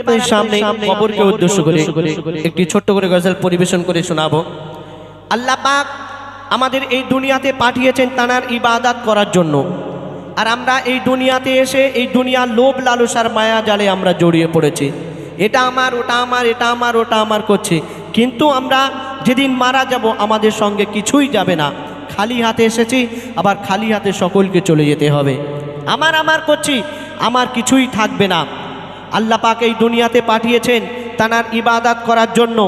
আপনাদের সামনে কবরকে উদ্দেশ্য করে একটি ছোট্ট করে গজল পরিবেশন করে শোনাবো। আল্লাহ পাক আমাদের এই দুনিয়াতে পাঠিয়েছেন তানার ইবাদাত করার জন্য। আর আমরা এই দুনিয়াতে এসে এই দুনিয়ার লোভ লালসার মায়া জালে আমরা জড়িয়ে পড়েছি। এটা আমার ওটা আমার এটা আমার ওটা আমার করছে। কিন্তু আমরা যেদিন মারা যাব আমাদের সঙ্গে কিছুই যাবে না। খালি হাতে এসেছি আবার খালি হাতে সকলকে চলে যেতে হবে। আমার আমার করছি আমার কিছুই থাকবে না। আল্লাহ পাক এই দুনিয়াতে পাঠিয়েছেন তানার ইবাদাত করার জন্য।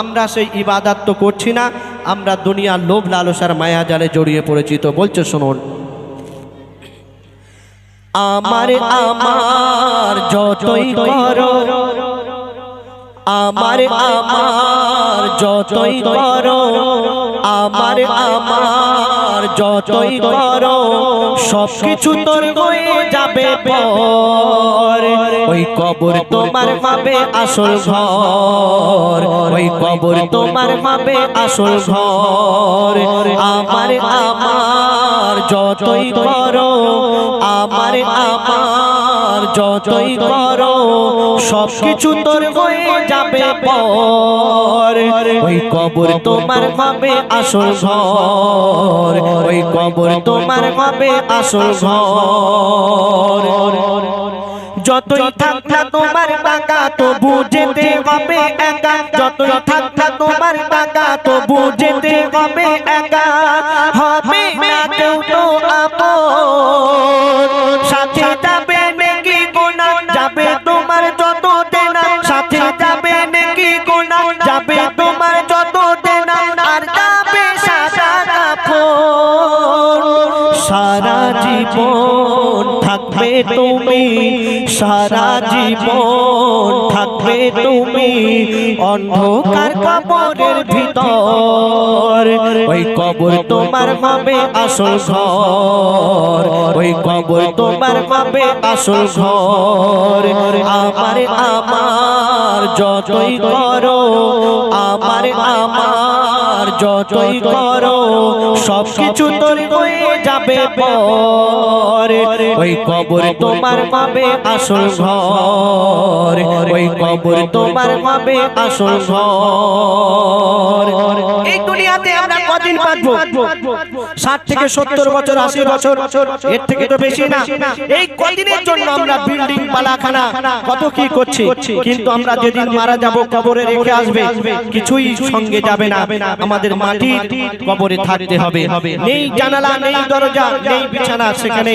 আমরা সেই ইবাদাত তো করছি না, আমরা দুনিয়ার লোভ লালসার মায়া জালে জড়িয়ে পড়েছি তো বলছে শুনুন। আমার আমার যতই করো, আমার আমার যতই করো, আমার আমার যতই করো সব কিছু তোর হয়ে যাবে পর। ওই কবর তোমার মাবে আসল ঘর, ওই কবর তোমার মাবে আসল ঘর। আমার আমার যতই করো, আমার আমার যতই করো সব কিছু তোর হয়ে যাবে পর। ওই কবর তোমার হবে আসল ঘর, ওই কবর তোমার হবে আসল ঘর। যতই থাক না তোমার টাকা তো বুঝেতে হবে একা। যতই থাক না তোমার টাকা তো বুঝেতে হবে একা। হবে না কেউ তো আপন। সারা জীবন থাকবে তুমি অন্ধকার কবরের ভিতর। ওই কবর তোমার হবে আসল ঘর। ওই কবর তোমার হবে আসল ঘর। আমার আমার, যতই করো, আমার আমার যতই করো সব কিছু তোর হয়ে যাবে পর। ওই কবর তোমার পাবে আসল ঘর। ওই কবর তোমার পাবে আসল ঘর। এই দুনিয়াতে বাঁচবো ষাট থেকে সত্তর বছর আশি বছর এর থেকে তো বেশি না। এই কদিনের জন্য আমরা বিল্ডিং পালাখানা কত কি করছি? কিন্তু আমরা যেদিন মারা যাব কবরে রেখে আসবে। কিছুই সঙ্গে যাবে না। আমাদের মাটির কবরে থাকতে হবে। নেই জানালা নেই দরজা নেই বিছানা সেখানে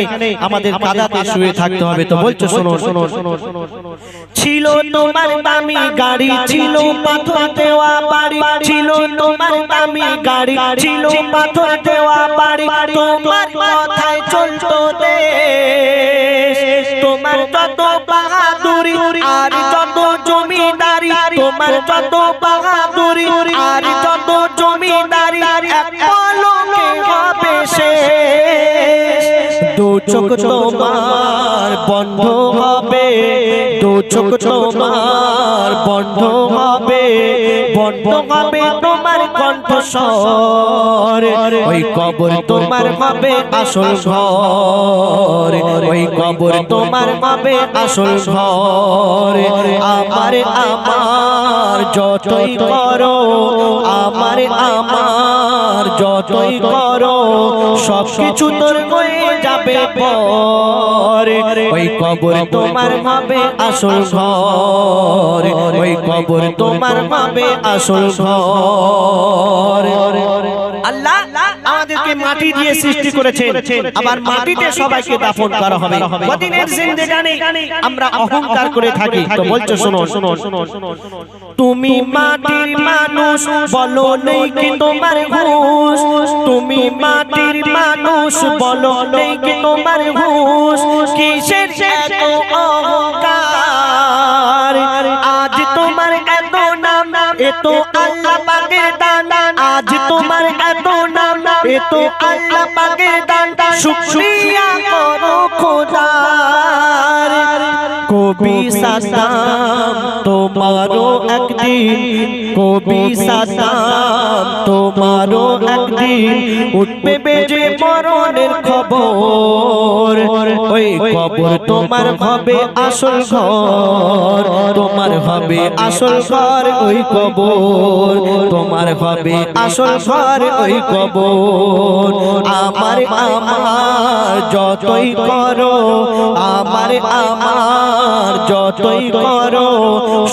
আমাদের কাদাতে শুয়ে থাকতে হবে। তো বলছো শোনো শোনো শোনো শোনো ছিল তোমার দামি গাড়ি ছিল পাথর দেওয়া বাড়ি ছিল তোমার দামি গাড়ি ছিল পাথর দেওয়া বাড়ি, তোমার কথায় চলতো তোমার যত বাহাদুরি আর যত জমিদারি, তোমার যত বাহাদুরি আর যত জমিদারি চোখ তোমার বন্ধ হবে, দু চোখ তোমার বন্ধ হবে বন্ধ হবে তোমার কণ্ঠস্বর ওই কবর তোমার হবে আসল ঘর। ওই কবর তোমার হবে আসল ঘর। আমার আমার যতই করো আমার আমার যতই করো সব কিছু তোর হয়ে যাবে পর। ওই কবর তোমার হবে আসল ঘর। ওই কবর তোমার হবে আসল ঘর। আল্লাহ আমাদেরকে মাটি দিয়ে সৃষ্টি করেছেন। আবার মাটিতে সবাইকে দাফন করা হবে। কদিনের জিন্দেগানি আমরা অহংকার করে থাকি। তো বলছো শোনো শোনো শোনো তুমি মাটির মানুষ বলো নেই কি তোমার হুঁশ। তুমি মাটির মানুষ বলো নেই কি তোমার কিসের এত অহংকার? আজ তোমার এত নাম এত আল্লাহ পাকের নাম এত আল্লাহ পাকের দান। শুকরিয়া করো খোদার। কবি সাদাম তোমারও একদিন কবি তোমারও একদিন উঠবে বেজে মরণের খবর। ওই কবর তোমার হবে আসল ঘর হবে আসল ঘর ওই কবর। তোমার হবে আসল ঘর ওই কবর। আমার আমার যতই করো, আমার আমার যতই করো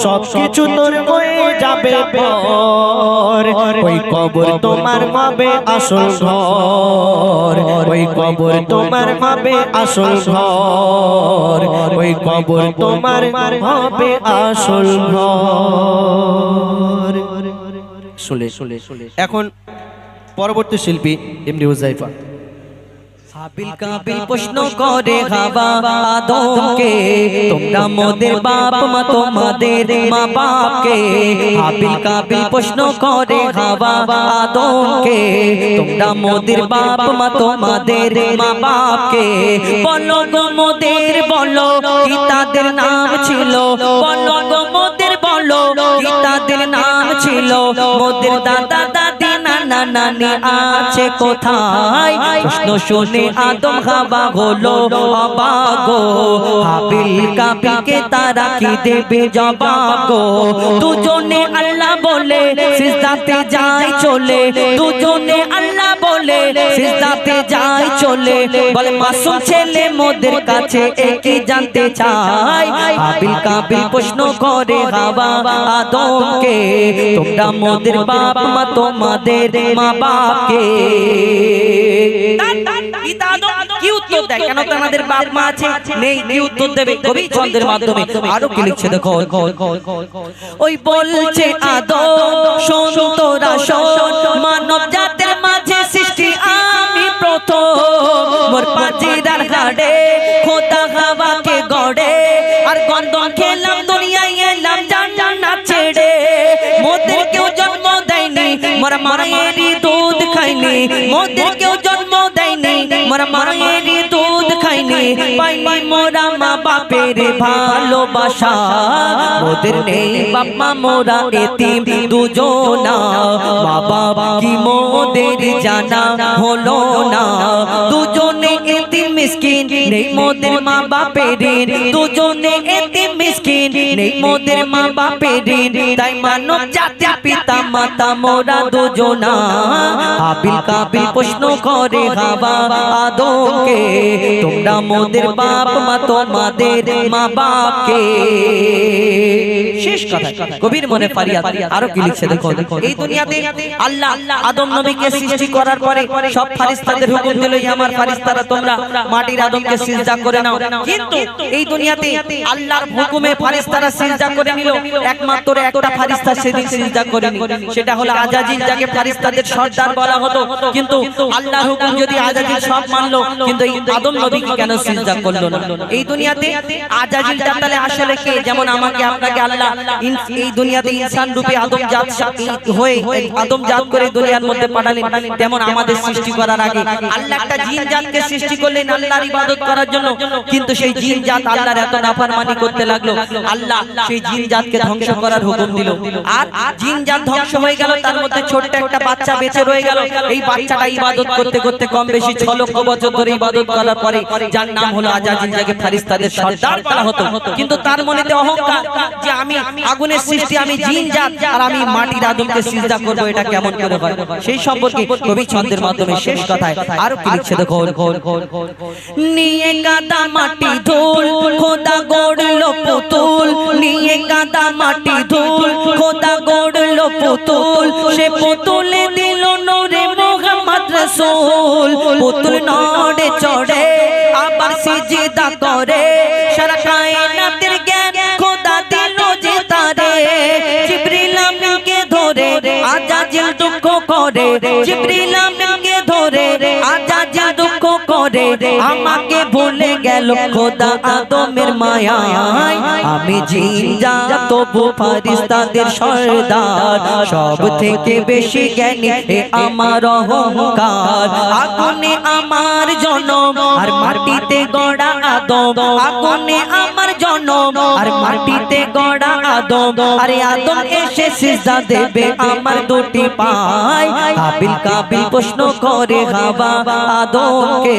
সব কিছু তোর হয়ে যাবে পর। ওই কবর তোমার হবে আসল ঘর। ওই কবর তোমার হবে আসল ঘর। ওই কবর তোমার হবে আসল ঘর। শুলে শুলে এখন পরবর্তী শিল্পী এমডি হুজাইফা হাবিল কাবিল প্রশ্ন করে হাবা আদমকে তোমরা মোদের বাপ মা তোমাদের মা বাপকে হাবিল কাবিল প্রশ্ন করে হাবা আদমকে তোমরা মোদের বাপ মা তোমাদের মা বাপকে। বলো গো মোদের বলো কি তাদের নাম ছিল? বলো গো মোদের বলো কি তাদের নাম ছিল? মোদের দাদা দাদি নানা আছে কোথায়? প্রশ্ন শুনে আদম হাবা হলো অবাগো হাবিল কাবিকে তারা কি দেবে জবাগো দুজনে আল্লাহ বলে, সিজদাতে যায় চলে। দুজনে আল্লাহ সিজদাতে যায় চলে। বলে, মাসুম ছেলে মোদের কাছে একই জানতে চাই। হাবিল কাবিল প্রশ্ন করে হাবা আদমকে, তোমরা মোদের বাপ মা, তোমাদের মা বাপকে। কি কেন তো আমাদের বাপ মা আছে? নেই কি উত্তর দেবে কবি ছন্দের মাধ্যমে। আরও কি লিখছে দেখো। ওই বলছে আদম শোন তোরা মানব জাতের মাঝে সৃষ্টি আমি প্রথম। মোর পাজিরার ঘাড়ে খোদা হাওয়াকে গড়ে। আর গন্ধন খেলাম, দুনিয়ায় এলাম, জান্নাত ছেড়ে। মোদের কেউ জন্ম দেয়নি, মোর মায়েরই দুধ খাইনি। মোদের কেউ জন্ম দেয়নি, মোর মায়েরই দুধ খাইনি পাইনি মোরা মা বাপের ভালোবাসা। মোদের নেই বাপ মা, মোরা এতিম দুজনা। বাবা কি মোদের জানা হলো না। দুজনে মিসকিন, নেই মোদের মা বাপের, দুজনে নেই মোদের মা বাপের তাই মানব জাতি পিতা, মাতা, মোরা দুজনা। কাবিল প্রশ্ন করে হাবা তোমরা মোদের বাপ, মা, তোমাদের মা বাপকে মনে আরও কি লিখছে দেখো এই দুনিয়াতে আল্লাহ আদম নবীকে সৃষ্টি করার পরে সব ফারিস্তাদের হুকুম দিল, "এই আমার ফারিস্তারা, তোমরা মাটির আদমকে সিজদা করে নাও। কিন্তু এই দুনিয়াতে আল্লাহর হুকুমে ফারিস্তারা সিজদা করে নিল। একমাত্র একটা ফারিস্তা সেদিন সিজদা করেনি। সেটা হলো আজাজিল যাকে ফারিস্তাদের সর্দার বলা হতো। কিন্তু আল্লাহর হুকুম যদি আজাজিল সব মানলো, কিন্তু এই আদম নবীকে কেন সিজদা করল না? এই দুনিয়াতে আজাজিলটা তাহলে আসলে কে? যেমন আমাকে, আপনাকে আল্লাহ এই দুনিয়াতে ইনসান রূপে আদম জাত হয়ে আদম জাত করে দুনিয়ার মধ্যে পাঠালেন। তেমন আমাদের সৃষ্টি করার আগে। আল্লাহ একটা জিন জাতকে সৃষ্টি করলেন আল্লাহর ইবাদত করার জন্য। কিন্তু সেই জিন জাত আল্লাহর এত নাফরমানি করতে লাগল। আল্লাহ সেই জিন জাতকে ধ্বংস করার হুকুম দিল। আর জিন জাত ধ্বংস হয়ে গেল, তার মধ্যে ছোট্ট একটা বাচ্চা বেঁচে রয়ে গেল। এই বাচ্চাটা ইবাদত করতে করতে কম বেশি ছ লক্ষ বছর ধরে ইবাদত করার পরে যার নাম হলো আজাজিল যাকে ফারিস্তাদের সর্দার বলা হতো। কিন্তু তার মনেতে অহংকার যে আমি আগুনের সৃষ্টি, আমি জিন জাত, আর আমি মাটির আদমকে সিজদা করব, এটা কেমন করে হয়? সেই সম্পর্কে কবি ছন্দের মাধ্যমে শেষ কথায় আরও কি লিখছে দেখো। নিয়ে কাদা মাটি ধুল, খোদা গড়লো পুতুল। নিয়ে কাদা মাটি ধুল, খোদা গড়লো পুতুল, সে পুতুলে দিল নূরে মোহাম্মদ রাসূল। পুতুল নড়ে চড়ে, আবার সিজদা করে। সারা কায়নাতের জ্ঞান খোদা দিল যে তারে। জিবরিল আমিনকে ধরে, আজাজিল দুঃখ করে। জিবরিল আমাকে ভুলে গেল খোদা আদমের মায়ায়। আমি জিন যা তবু ফারিস্তাদের সর্দার। সব থেকে বেশি জ্ঞানী আমার অহংকার। আগুনে আমার জনম আর মাটিতে গড়া আদম। আগুনে আমার জনম আর মাটিতে গড়া আদম। আরে আদম এসে সিজদা দেবে আমার দুটি পায়। কাবিল কাবিল প্রশ্ন করে হাবা। আদমকে।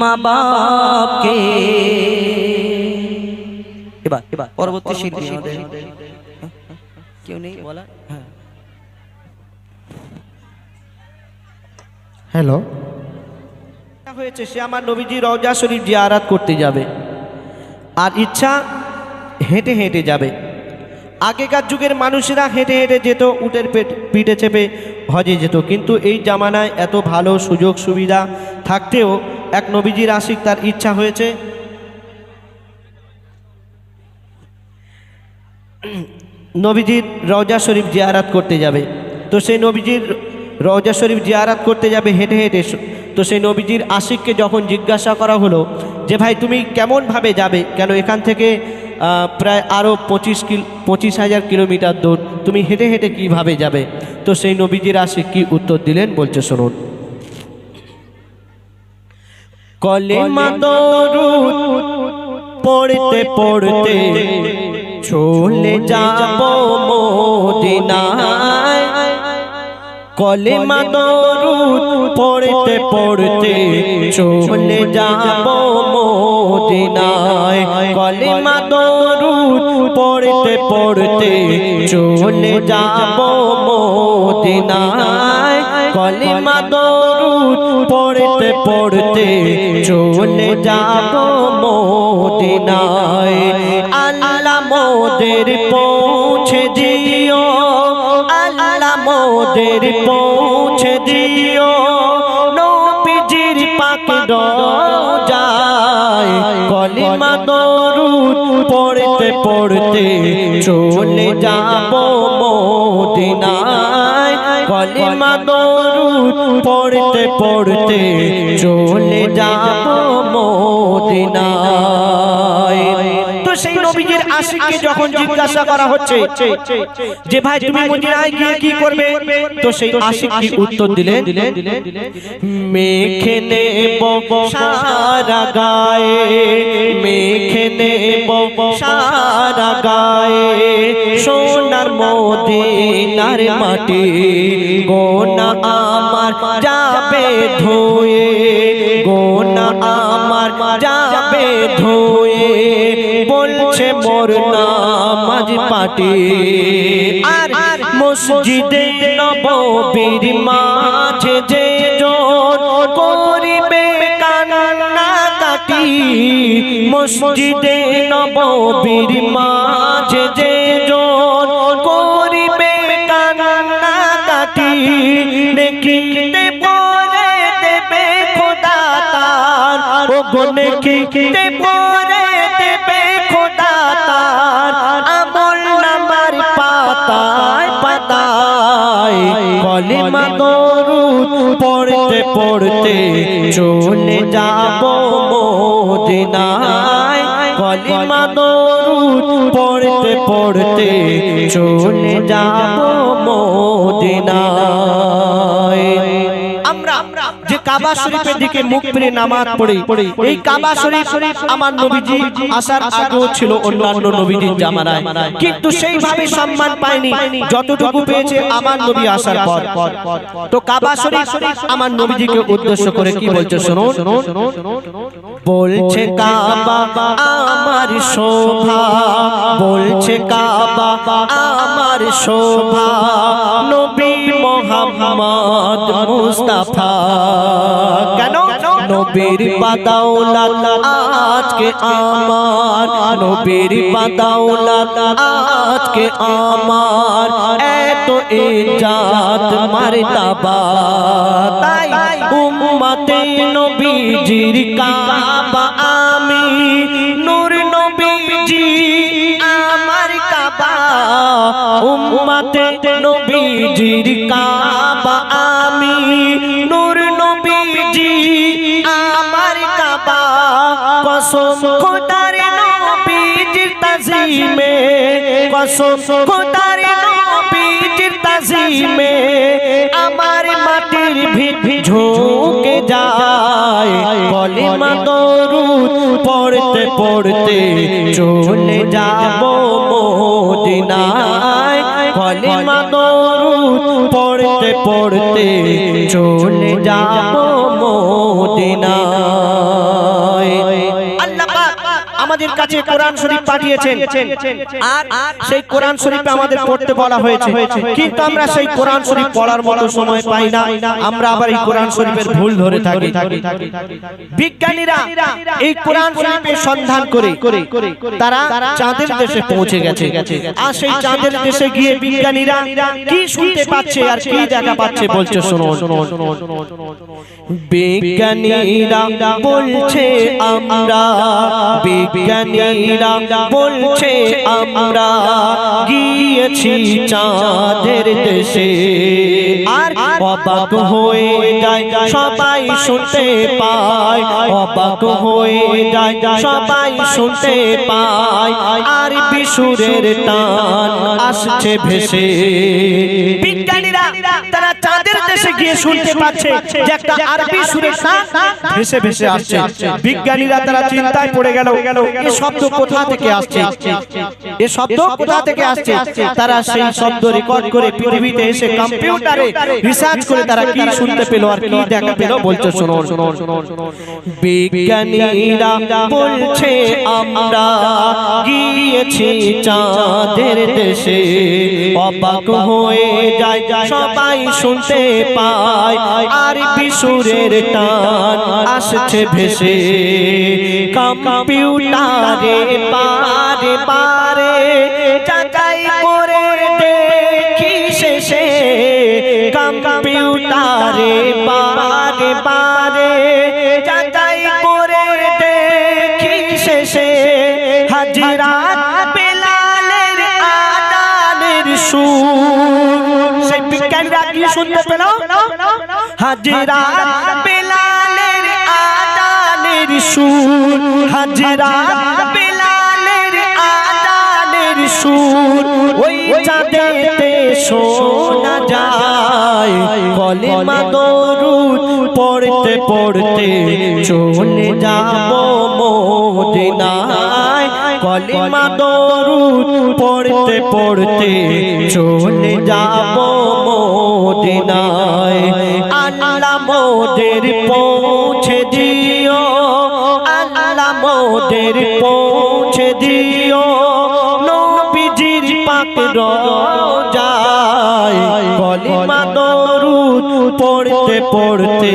মা বাপকে এবার এবার পরবর্তী শিল্পী কেউ নেই? বলা হ্যাঁ। হ্যালো। হয়েছে সে আমার নবীজি রওজা শরীফ জিয়ারাত করতে যাবে। আর ইচ্ছা হেঁটে হেঁটে যাবে। আগেকার যুগের মানুষেরা হেঁটে হেঁটে যেত, উটের পেট পিঠে চেপে হজে যেত। কিন্তু এই জামানায় এত ভালো সুযোগ সুবিধা থাকতেও এক নবীজির আশিক তার ইচ্ছা হয়েছে। নবীজির রওজা শরীফ জিয়ারাত করতে যাবে। তো সেই নবীজির রওজা শরীফ জিয়ারাত করতে যাবে হেঁটে হেঁটে। তো সেই নবীজির আশিককে যখন জিজ্ঞাসা করা হলো যে, ভাই, তুমি কেমনভাবে যাবে? কেন এখান থেকে প্রায় আরও পঁচিশ কিল পঁচিশ হাজার কিলোমিটার দূর। তুমি হেঁটে হেঁটে কীভাবে যাবে? তো সেই নবীজির আসে কি উত্তর দিলেন? বলছে শুনুন। কলেমা দরুদ পড়তে পড়তে চলে যাব মদিনায়। কলেমা দরুদ পড়তে পড়তে চলে যাব মদিনায়। কলেমা দরুদ পড়তে পড়তে চলে যাব মদিনায়। কলেমা দরুদ পড়তে পড়তে চলে যাব মদিনায়। আল্লাহ মোদের মোদের পৌঁছে দিও। নবীজির পাক যায় কলিমা দরুদ পড়তে পড়তে চলে যাব মদিনায়। কলিমা দরুদ পড়তে পড়তে চলে যাব মদিনায় আশিককে যখন জিজ্ঞাসা করা হচ্ছে যে ভাই তুমি মদিনায় গিয়ে কি করবে? তো সেই আশিক কি উত্তর দিলেন মেখে নেব সারা গায়ে মেখে নেব সারা গায়ে সোনার মদিনার মাটি গোনা আমার যাবে ধুয়ে গোনা আমার যাবে ধুয়ে। বলছে মোর নামাজ পাটি। আর মসজিদে নববীর মাঝে যে জোর করিবে কান্না কাটি, মসজিদে নববীর মাঝে যে জোর করিবে কান্না কাটি, দেখিতে দেবে খোদা তার। ও গনে কি পরে কলিমা দরুদ পড়তে পড়তে চলে যাব মদিনায়। কলিমা দরুদ পড়তে পড়তে চলে যাব মদিনায়। কাবা শরীফের দিকে মুখ ফিরে নামাজ পড়ি। এই কাবা শরীফ আমার নবীজি আসার আগেও ছিল অন্যান্য নবীজির জামানায়। কিন্তু সেইভাবে সম্মান পায়নি যতটুকু পেয়েছে আমার নবী আসার পর। তো কাবা শরীফ আমার নবীজিকে উদ্দেশ্য করে কি বলছে শোনো বলছে কাবা আমার শোভা। বলছে কাবা আমার শোভা। নবী মোহাম্মদ মুস্তাফা। কেন? নবীর বাদাউলাত আজকে আমার। নবীর বাদাউলাত আজকে আমার। এত ইজ্জত মারতাবা। তাই উম্মতে নবীজির কাবা উম্মতে নবীজির কাবা আমি। নূর নবীজি আমার কাবা। কসম খোদার নবীজির তাজিমে। আসো খোদার নবীজির তাজিমে। আমার মাটির ভিত ঝুঁকে যায়। কলিমা দরুদ পড়তে পড়তে চলে যাব। পড়তে পড়তে চলে যাব মদিনায়। আমাদের কাছে কোরআন শরীফ পাঠিয়েছেন। আর সেই কোরআন শরীফে আমাদের পড়তে বলা হয়েছে। কিন্তু আমরা সেই কোরআন শরীফ পড়ার মতো সময় পাই না। আমরা আবার এই কোরআন শরীফের ভুল ধরে থাকি। বিজ্ঞানীরা এই কোরআন শরীফের সন্ধান করে তারা চাঁদের দেশে পৌঁছে গেছে। আর সেই চাঁদের দেশে গিয়ে বিজ্ঞানীরা কি শুনতে পাচ্ছে আর কি দেখা পাচ্ছে? বলছে শোনো বিজ্ঞানীরা বলছে আমরা বিজ্ঞানীরা বলছে, আমরা গিয়েছি চাঁদের দেশে। আর অবাক হয়ে যায়, সবাই শুনতে পায়। অবাক হয়ে যায়, সবাই শুনতে পায়। আর বিশুরের টান আসছে ভেসে। দেশে গিয়ে শুনতে পাচ্ছে যে একটা আরবি সুরের ভেসে ভেসে আসছে। বিজ্ঞানীরা তারা চিন্তায় পড়ে গেল এ শব্দ কোথা থেকে আসছে? এ শব্দ কোথা থেকে আসছে? তারা সেই শব্দ রেকর্ড করে পৃথিবীতে এসে কম্পিউটারে রিসার্চ করে তারা কি শুনতে পেল আর কি দেখা পেল? বলছে শোনো বিজ্ঞানীরা বলছে আমরা গিয়েছি চাঁদের দেশে। অবাক হয়ে যায়, সবাই শুনতে পায়। আর বিশুরের টান আসছে ভেসে। কম্পিউটারে পারে পারে শুনতে পেল হাজিরাত বেলালের আদানের সুর। হাজিরাত বেলালের আদানের সুর। ওই চাঁদেতে শোনা যায়। কলেমা দরুদ পড়তে পড়তে চলে যাব মদিনায়। কলেমা দরুদ পড়তে পড়তে চলে যাব মোদের পৌঁছে দিও। আল্লাহ মোদের পৌঁছে দিও। নবীজির পাক পড়তে পড়তে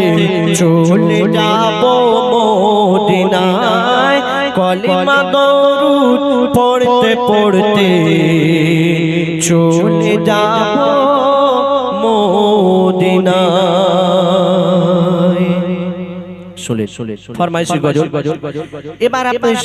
চলে যাব মদিনায়। পড়তে পড়তে চলে যাব মদিনায় শুনে শুনে ফরমাইশ গজল। এবার আপনি